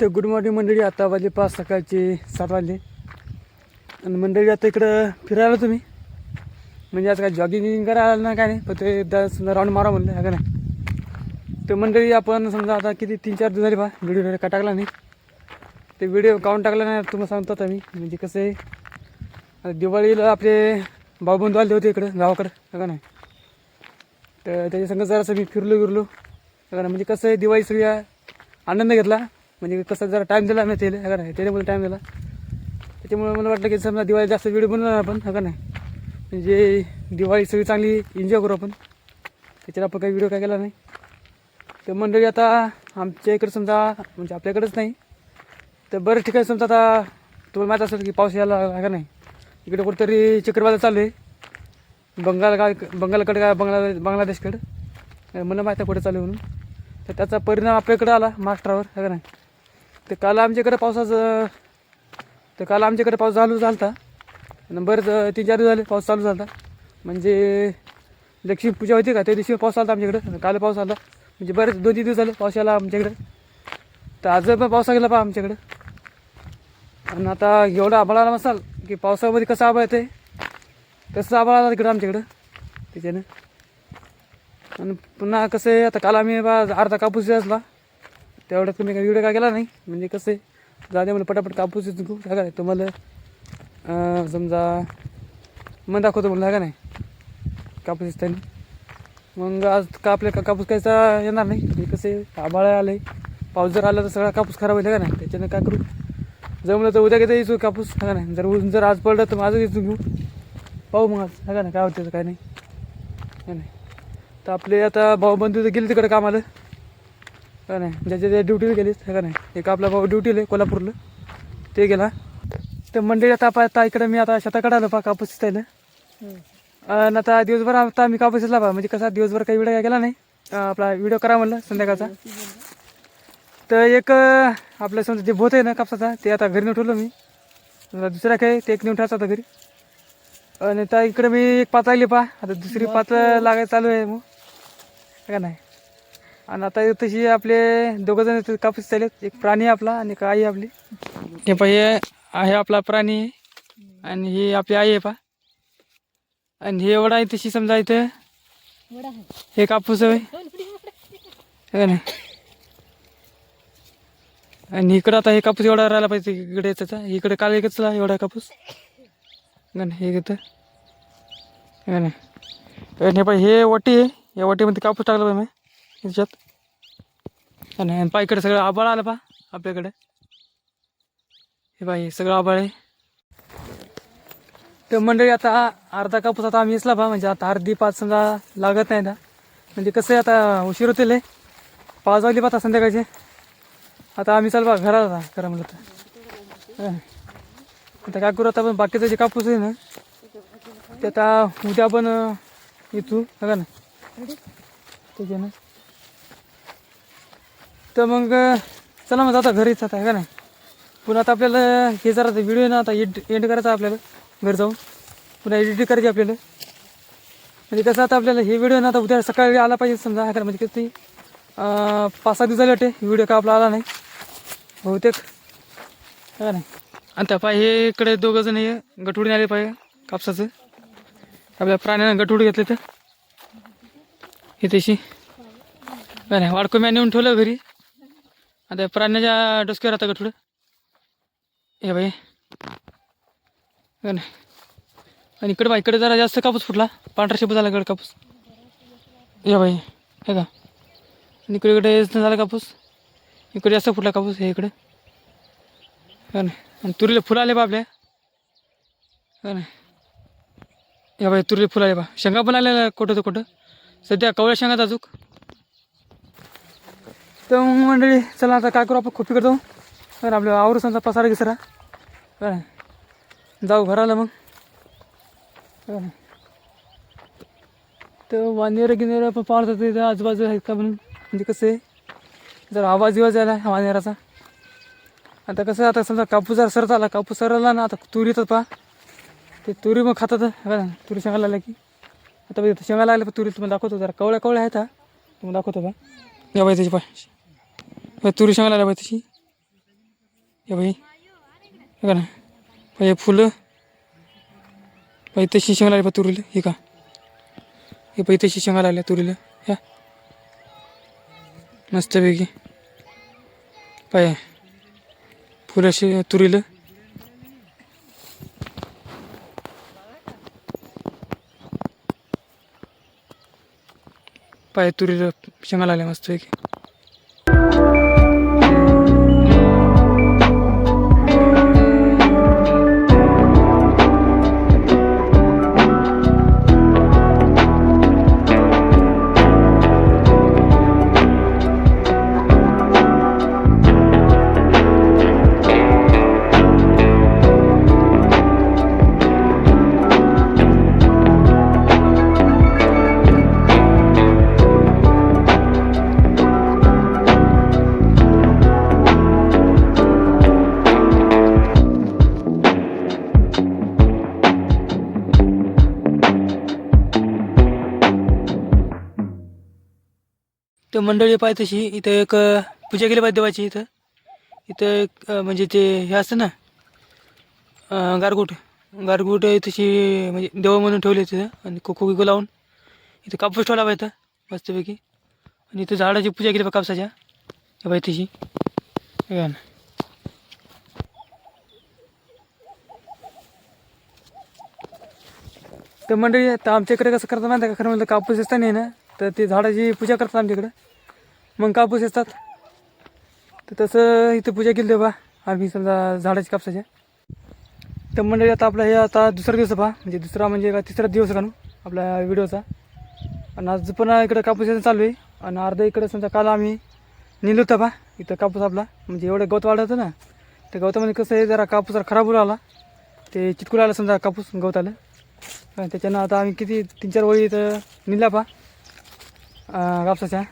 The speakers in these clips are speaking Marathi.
तर गुड मॉर्निंग मंडळी आता वाजले पाच सकाळचे सात वाजले. आणि मंडळी आता इकडं फिरायला तुम्ही. म्हणजे आज काय जॉगिंग करायला ना काय नाही पण ते एकदा समजा राऊंड मारा म्हणलं हा का नाही? तर मंडळी आपण समजा आता किती तीन चार दिवस झाले बा व्हिडिओ वगैरे का टाकला नाही. ते व्हिडिओ काउंट टाकला नाही तुम्हाला सांगतो आता मी. म्हणजे कसं आहे दिवाळीला आपले भाऊबंधू आले होते इकडं गावाकडं आहे का नाही? तर त्याच्या संग जरासं मी फिरलो फिरलो का नाही? म्हणजे कसं आहे दिवाळी सगळ्या आनंद घेतला. म्हणजे कसं जरा टाईम दिला मी त्याला आहे का नाही? त्याच्यामुळे टाईम दिला. त्याच्यामुळे मला वाटलं की समजा दिवाळी जास्त व्हिडिओ बनवणार आपण हा का नाही? म्हणजे दिवाळी सगळी चांगली एन्जॉय करू आपण. त्याच्यावर आपण काही व्हिडिओ काय केला नाही. तर मंडळी आता आमच्या इकडे समजा म्हणजे आपल्याकडंच नाही. तर बरं ठिकाणी समजा आता तुम्हाला माहीत असेल की पाऊस यायला आहे का नाही? इकडे कुठेतरी चक्रवादळ चालू आहे. बंगाल का बंगालकडे काय बंगला बांगलादेशकडं. मला माहीत आहे कुठे चालू आहे म्हणून. तर त्याचा परिणाम आपल्याकडे आला महाराष्ट्रावर आहे का नाही? तर काल आमच्याकडे पावसाचं तर काल आमच्याकडे पाऊस चालू झाला होता आणि बरंच तीन चार दिवस झाले पाऊस चालू झाला होता. म्हणजे लक्ष्मी पूजा होती का त्या दिवशी पाऊस आला होता आमच्याकडे काल पाऊस आला. म्हणजे बरेच दोन तीन दिवस झाले पाऊस आला आमच्याकडे. तर आज पण पाऊस गेला पहा आमच्याकडं. आणि आता एवढा आभाळ आला मसाल की पावसामध्ये कसं आभाळ येते तसं आभाळ आला तिकडं आमच्याकडं? त्याच्यानं. आणि पुन्हा कसं आहे आता काल आम्ही बा अर्धा कापूस असला तेवढ्यात तुम्ही काही व्हिडिओ काय केला नाही? म्हणजे कसं आहे? जाऊ मला पटापट कापूस विकू नाही? तुम्हाला समजा मग दाखवतो म्हणलं का नाही? कापूस दिसताना मग आज का आपल्या का कापूस कायचा येणार नाही? म्हणजे कसं आहे? आभाळ आलं आहे पाऊस जर आला तर सगळा कापूस खराब होईल का नाही? त्याच्यानं काय करू? जमलं तर उद्या घेता येतो कापूस हा का नाही? जर ऊन जर आज पडलं तर माझं येतो घेऊ. पाहू मग आज हा का नाही? काय होतं त्याचं काय नाही. नाही. तर आपले आता भाऊ बंधू तर गेले तिकडे कामाला. का नाही? ज्याच्या त्या ड्युटीला गेलेच है का नाही? एक आपला भाऊ ड्युटीला आहे कोल्हापूरला. ते गेला. तर मंडळी आता आता इकडे मी आता शेताकडे आलो पा कापूस दिसायला. आणि आता दिवसभर आता मी कापूस दिसला पा म्हणजे कसा दिवसभर काही व्हिडिओ काय केला नाही आपला व्हिडिओ करा म्हणलं संध्याकाळचा. तर एक आपलं समजा जे भोत आहे ना कापसाचा ते आता घरी नेऊन ठेवलं मी. दुसरा काय ते एक नेऊन ठेवायचा होता घरी. आणि त्या इकडे मी एक पात लागली पा आता दुसरी पात लागायला चालू आहे मग. है का नाही? आणि आता तशी आपले दोघं जण कापूस चालत एक प्राणी आपला आणि एक आई आपली. हे पा हे आहे आपला प्राणी आणि ही आपली आई आहे पा आणि हे एवढा आहे तशी समजा इथं. हे कापूस आहे है नाही आणि इकडं आता हे कापूस एवढा राहिला पाहिजे इकडे त्याचा इकडे काल एकच एवढा कापूस. है हे घेतं है आणि हे हे वाटी आहे. या वाटीमध्ये कापूस टाकला पाहिजे याच्यात आणि आणि पा इकडे सगळं आबाळ आलं पा आपल्याकडे. हे पाय हे सगळं आबाळ आहे. तर मंडळी आता अर्धा कापूस आता आम्ही इसला पा म्हणजे आता अर्धी पाच समजा लागत नाही ना. म्हणजे कसं आहे आता उशीर होतील पाच वाजली पाहता संध्याकाळचे. आता आम्ही चाल बा घरात आता करा म्हणलं तर. आता काय करू आता पण बाकीचं जे कापूस आहे ना ते आता उद्या आपण येतो बघा ना. त्याच्यानं तर मग चला मग आता घरीच आता का नाही? पुन्हा आता आपल्याला हे जरा व्हिडिओ ना आता एड एंड करायचा आपल्याला घर जाऊन. पुन्हा एडिटिंग करायची आपल्याला. म्हणजे कसं आता आपल्याला हे व्हिडिओ ना आता उद्या सकाळी आला पाहिजे समजा हा का म्हणजे किती पाच सहा दिवस झाले वाटते व्हिडिओ का आपला आला नाही. बहुतेक हा नाही? आणि त्या पाय हे इकडे दोघं जण हे गठुडीने आले पाहिजे कापसाचं. आपल्या प्राण्यानं गठुड घेतले तर. हे तशी. काय नाही? वाडको म्या नेऊन ठेवलं घरी. आता प्राण्याच्या डोसक्यावर आता गठुड हे बाई नाही आणि इकडे बा इकडे जरा जास्त कापूस फुटला पांढरा शेपू झाला इकडे कापूस या बाई हे का आणि इकडे इकडे झाला कापूस इकडे जास्त फुटला कापूस हे इकडे नाही आणि तुरीला फुलं आले बा आपल्या हे नाही या बाई तुरीला फुलं आले बा शेंगा पण आल्या कुठं तर कुठं सध्या कवळ्या शेंगात अजूक तर मग मंडळी चला आता काय करू आपण? खोपी करतो. तर आपल्या आवरुसांचा पसारा घिसरा काय जाऊ घराला मग. काय तर वानेर गिनेर आपण पाहत होतो इथं आजूबाजू आहेत का म्हणून? म्हणजे कसं आहे? जर आवाज विवाज आला वानेराचा. आता कसं आता समजा कापूस जर सरत आला. कापूस सरला ना आता तुरी येतात पहा. ते तुरी मग खातात. का तुरी शेंगायला लागला की. आता बघ शेंगा लागल्या तुरी तुम्हाला दाखवतो. जरा कवळ्या कवळ्या आहेत हा. तुम्हाला दाखवतो बा या बाई त्याची पाय तुरी शेंगायला लागल्या बाई तशी? हे भाई. हे का ना? हे फुलं. बाई तशी शेंगा लागली बा तुरीला. हे का? हे बाई तशी शेंगा लागल्या तुरीला. ह्या मस्तपैकी. पाय. फुलं अशी तुरीला. पाय तुरीला शेंगा लागल्या मस्तपैकी. तर मंडळी पाहिजे तशी इथं एक पूजा केली पाहिजे देवाची इथं. इथं एक म्हणजे ते हे असतं ना गारगोट गारगुट. गारगुट तशी म्हणजे देव म्हणून ठेवले तिथं आणि कोको गिको लावून. इथं कापूस ठेवला पाहिजे मस्तपैकी. आणि इथं झाडाची पूजा केली पाहिजे कापसाच्या. हे पाहिजे तशी. ना. तर मंडळी आता आमच्याकडे कसं करतात माहिती का? खरं म्हणलं कापूस असताना आहे ना तर ते झाडाची पूजा करतात आमच्याकडं मग कापूस असतात तर तसं इथं पूजा केली बा. आम्ही समजा झाडाची कापसाच्या तर मंडळी आता आपला हे आता दुसरा दिवस पहा म्हणजे दुसरा म्हणजे का तिसरा दिवस का नु आपल्या व्हिडिओचा. आणि आज पण इकडं कापूस यायचं चालू आहे. आणि अर्धा इकडं समजा काल आम्ही नेलो होतं पहा इथं कापूस आपला. म्हणजे एवढं गवत वाढत होतं ना. त्या गवतामध्ये कसं आहे जरा कापूस जरा खराब होऊ आला. ते चिटकू आला समजा कापूस गवत आलं त्याच्यानं आता आम्ही किती तीन चार वळी इथं नेल्या पहा कापसाच्या.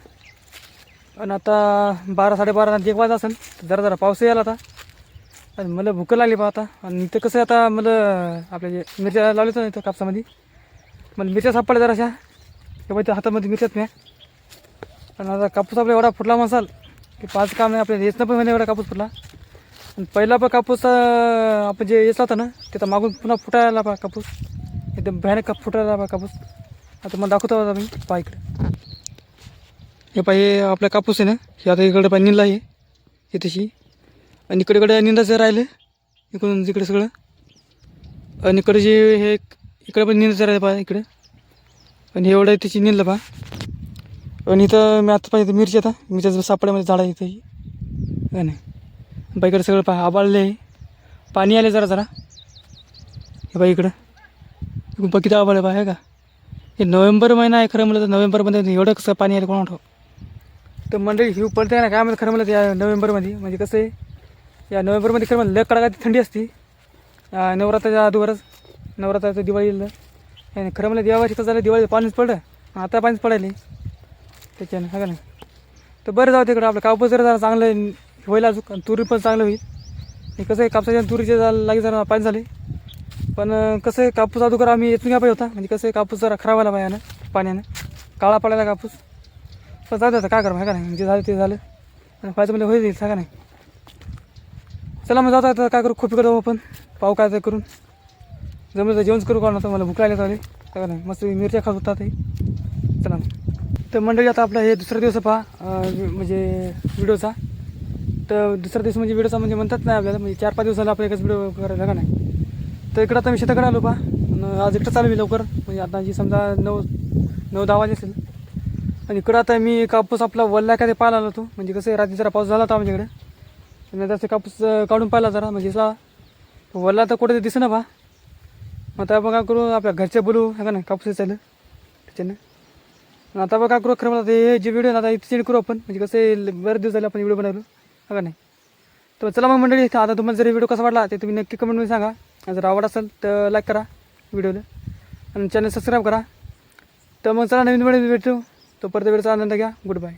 आणि आता बारा साडेबारा एक वाजता असेल तर जरा जरा पाऊसही आला आता. आणि मला भूक लागली बा आता. आणि इथं कसं आहे आता मला आपल्या जे मिरच्या लावल्या होतं ना इथं कापसामध्ये मला मिरच्या सापडल्या जराशा. तेव्हा त्या हातामध्ये मिरच्यात म्या. आणि आता कापूस आपला एवढा फुटला मसाल की पाच काम नाही आपल्याला येत पण म्हणे एवढा कापूस फुटला. आणि पहिला पण कापूस आपण जे येचला होता ना ते तर मागून पुन्हा फुटायला पा कापूस. एकदम भयानक काप फुटायला पा कापूस. आता मला दाखवतो आता मी पहा इकडे. हे पहा आपला कापूस आहे ना हे आता इकडे पहा निंदा आहे. हे तशी. आणि इकडे इकडे निंदाचं राहिलं इकडून तिकडे सगळं. आणि इकडे जे हे इकडे पण निंदाचं राहिलं पहा इकडे. आणि हे एवढं त्याची निंदलं पहा. आणि इथं मी आता पाहिजे मिरची आता. मिरच्या सापड्यामध्ये झाड आहे इथं का नाही. बाईकडे सगळं पहा आबाळले आहे. पाणी आले जरा जरा. हे बाई इकडं. इकडून बघ किती आबाळ आहे पहा का? हे नोव्हेंबर महिना आहे खरं म्हणलं तर नोव्हेंबरमध्ये एवढं कसं पाणी आलं कोणा तर मंडळी हिव पडते ना? काय म्हणलं खरं म्हणलं या नोव्हेंबरमध्ये? म्हणजे कसं आहे या नोव्हेंबरमध्ये खरं म्हणलं लय कडाकाची थंडी असते. नवरात्राच्या अगोदरच नवरात्राचं दिवाळीला. आणि खरं म्हणलं दिवाळी तर झालं दिवाळी पाणीच पडलं. आता पाणीच पडायले त्याच्यानं हा का नाही? तर बरं जाऊ तिकडं आपलं. कापूस जर जरा चांगलं होईल अजून आणि तुरी पण चांगलं होईल. हे कसं आहे कापसाच्या तुरीचे झालं लागे जरा पाणी झाले. पण कसं आहे कापूस अगोदर आम्ही येतून घ्या पाहिजे होता. म्हणजे कसं आहे कापूस जरा खराब व्हायला पाहिजे पाण्यानं. काळा पडायला कापूस. पण जाऊ दे आता काय करा का नाही? जे झालं ते झालं. आणि पाहिजे म्हणजे होईल का नाही? चला मग जाता आता काय करू खोपी करू आपण पाव काय तर करून. जमलं तर जेवणच करू का नव्हतं मला भूक लागली चालेल. का नाही? मस्त मिरच्या खात होता ते चला मग. तर मंडळी आता आपला हे दुसरा दिवस पहा. म्हणजे व्हिडिओचा. तर दुसरा दिवस म्हणजे व्हिडिओचा म्हणजे म्हणतात नाही आपल्याला म्हणजे चार पाच दिवसाला आपला एकच व्हिडिओ करायला का नाही? तर इकडं आता मी शेताकडे आलो पहा. आज इकडं चालू मी लवकर. म्हणजे आता जी समजा नऊ नऊ दहा वाजे असेल आणि इकडं आता मी कापूस आपला वल्ला का ते पाहायला आलो होतो. म्हणजे कसं आहे, रात्री जरा पाऊस झाला होता आमच्याकडे. आणि तसं कापूस काढून पाहिला जरा. म्हणजे असा वल्ला तर कुठे दिसे ना बा. मग आता बघा करू आपल्या घरचे बोलू हे का नाही? कापूस चाललं त्याच्यानं. आता बघा करू खरं मला ते जे व्हिडिओ आता इथे करू आपण. म्हणजे कसं आहे, बरेच दिवस झाले आपण व्हिडिओ बनवलो. हा का नाही? तर चला मग मंडळी आता तुम्हाला जर व्हिडिओ कसा वाटला ते तुम्ही नक्की कमेंटमध्ये सांगा. जर आवड असेल तर लाईक करा व्हिडिओला आणि चॅनल सबस्क्राईब करा. तर मग चला नवीन व्हिडिओ भेटू. तो परत वेळेचा आनंद घ्या. Good bye